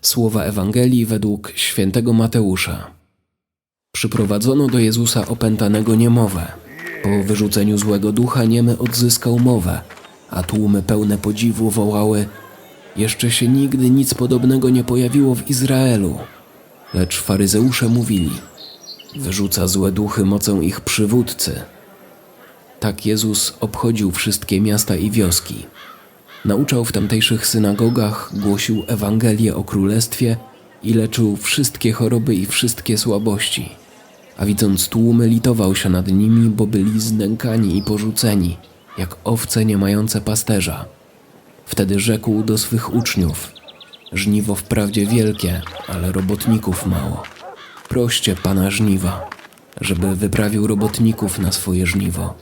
Słowa Ewangelii według świętego Mateusza. Przyprowadzono do Jezusa opętanego niemowę. Po wyrzuceniu złego ducha niemy odzyskał mowę, a tłumy pełne podziwu wołały: Jeszcze się nigdy nic podobnego nie pojawiło w Izraelu. Lecz faryzeusze mówili: Wyrzuca złe duchy mocą ich przywódcy. Tak Jezus obchodził wszystkie miasta i wioski. Nauczał w tamtejszych synagogach, głosił Ewangelię o Królestwie i leczył wszystkie choroby i wszystkie słabości. A widząc tłumy, litował się nad nimi, bo byli znękani i porzuceni, jak owce nie mające pasterza. Wtedy rzekł do swych uczniów: Żniwo wprawdzie wielkie, ale robotników mało. Proście pana żniwa, żeby wyprawił robotników na swoje żniwo.